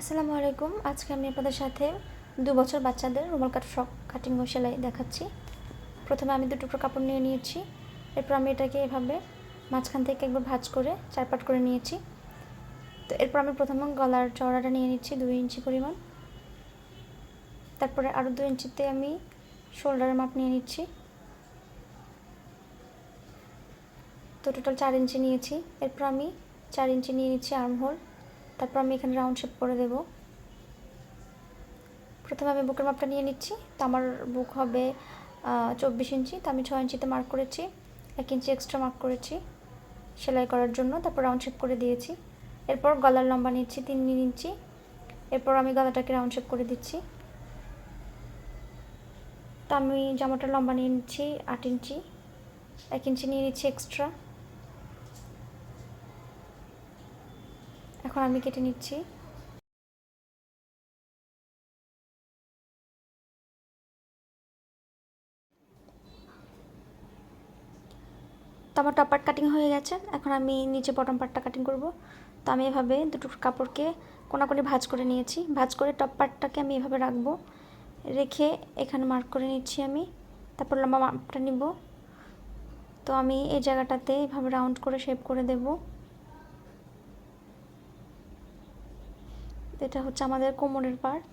আসসালামু আলাইকুম। আজকে আমি আপনাদের সাথে দু বছর বাচ্চাদের রুমাল কাট, ফ্রক কাটিং ও সেলাই দেখাচ্ছি। প্রথমে আমি দু টুকরো কাপড় নিয়ে নিয়েছি। এরপর আমি এটাকে এভাবে মাঝখান থেকে একবার ভাজ করে চারপাট করে নিয়েছি। তো এরপর আমি প্রথমে গলার চওড়াটা নিয়ে নিচ্ছি দুই ইঞ্চি পরিমাণ। তারপরে আরও দু ইঞ্চিতে আমি শোল্ডারের মাপ নিয়ে নিচ্ছি। তো টোটাল চার ইঞ্চি নিয়েছি। এরপর আমি চার ইঞ্চি নিয়ে নিচ্ছি আর্ম হোল তারপর আমি এখানে রাউন্ড শেপ করে দেব। প্রথমে আমি বুকের মাপটা নিয়ে নিচ্ছি। তো আমার বুক হবে চব্বিশ ইঞ্চি। তো আমি ছয় ইঞ্চিতে মার্ক করেছি, এক ইঞ্চি এক্সট্রা মার্ক করেছি সেলাই করার জন্য। তারপর রাউন্ড শেপ করে দিয়েছি। এরপর গলার লম্বা নিচ্ছি তিন ইঞ্চি। এরপর আমি গলাটাকে রাউন্ড শেপ করে দিচ্ছি। তো আমি জামাটার লম্বা নিয়ে নিচ্ছি আট ইঞ্চি। এক ইঞ্চি নিয়ে নিচ্ছি এক্সট্রা এখন আমি কেটে নিচ্ছি। আমার টপ পার্ট কাটিং হয়ে গেছে। এখন আমি নিচে বটম পার্টটা কাটিং করব। তো আমি এভাবে দুটো কাপড়কে কোনাকুনি ভাঁজ করে নিয়েছি। ভাঁজ করে টপ পার্টটাকে আমি এভাবে রাখব। রেখে এখানে মার্ক করে নিচ্ছি আমি। তারপর লম্বা মাপটা নিব। তো আমি এই জায়গাটাতে এভাবে রাউন্ড করে শেপ করে দেবো। এটা হচ্ছে আমাদের কোমরের পার্ট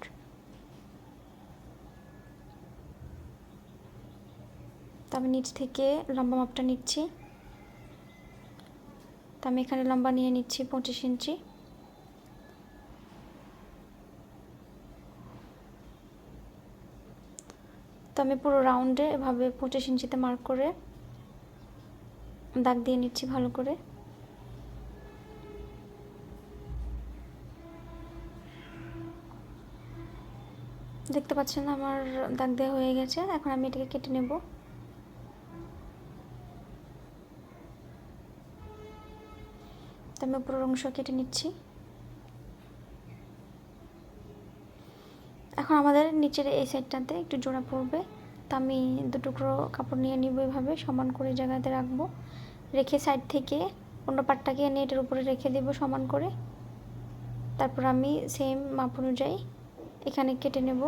তো আমি নিচ থেকে লম্বা মাপটা নিচ্ছি। তো আমি এখানে লম্বা নিয়ে নিচ্ছি পঁচিশ ইঞ্চি। তো আমি পুরো রাউন্ডে এভাবে পঁচিশ ইঞ্চিতে মার্ক করে দাগ দিয়ে নিচ্ছি ভালো করে। দেখতে পাচ্ছেন আমার দাগ দেওয়া হয়ে গেছে, এখন আমি এটাকে কেটে নেব। আমি পুরো অংশ কেটে নিচ্ছি। এখন আমাদের নিচের এই সাইডটাতে একটু জোড়া পড়বে, তো আমি দু টুকরো কাপড় নিয়ে নিব এভাবে, সমান করে জায়গাতে রাখব। রেখে সাইড থেকে অন্য পাটটাকে এটার উপরে রেখে দেব সমান করে। তারপর আমি সেম মাপ অনুযায়ী এখানে কেটে নেব।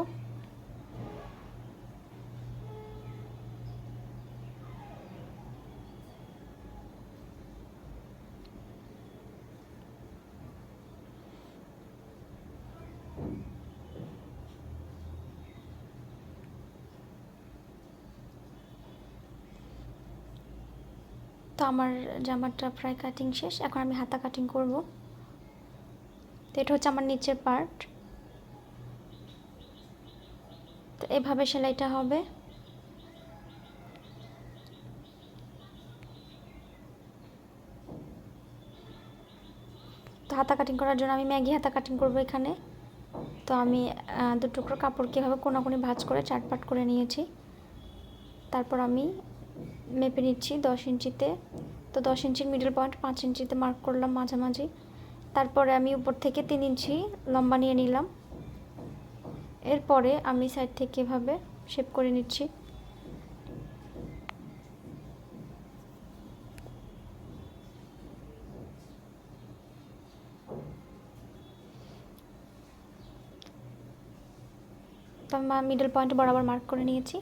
তো আমার জামাটা প্রায় কাটিং শেষ। এখন আমি হাতা কাটিং করব। তো এটা হচ্ছে আমার নিচের পার্ট তো এভাবে সেলাইটা হবে। তো হাতা কাটিং করার জন্য আমি ম্যাগি হাতা কাটিং করব এখানে। তো আমি দু টুকরো কাপড়কে এভাবে কোনাকুনি ভাঁজ করে চাটপাট করে নিয়েছি। তারপর আমি মেপে নিচ্ছি দশ ইঞ্চিতে। তো দশ ইঞ্চির মিডল পয়েন্ট পাঁচ ইঞ্চিতে মার্ক করলাম মাঝামাঝি। তারপরে আমি উপর থেকে তিন ইঞ্চি লম্বা নিয়ে নিলাম। এরপরে আমি সাইড থেকে এভাবে শেপ করে নিচ্ছি। তো মিডল পয়েন্ট বরাবর মার্ক করে নিয়েছি।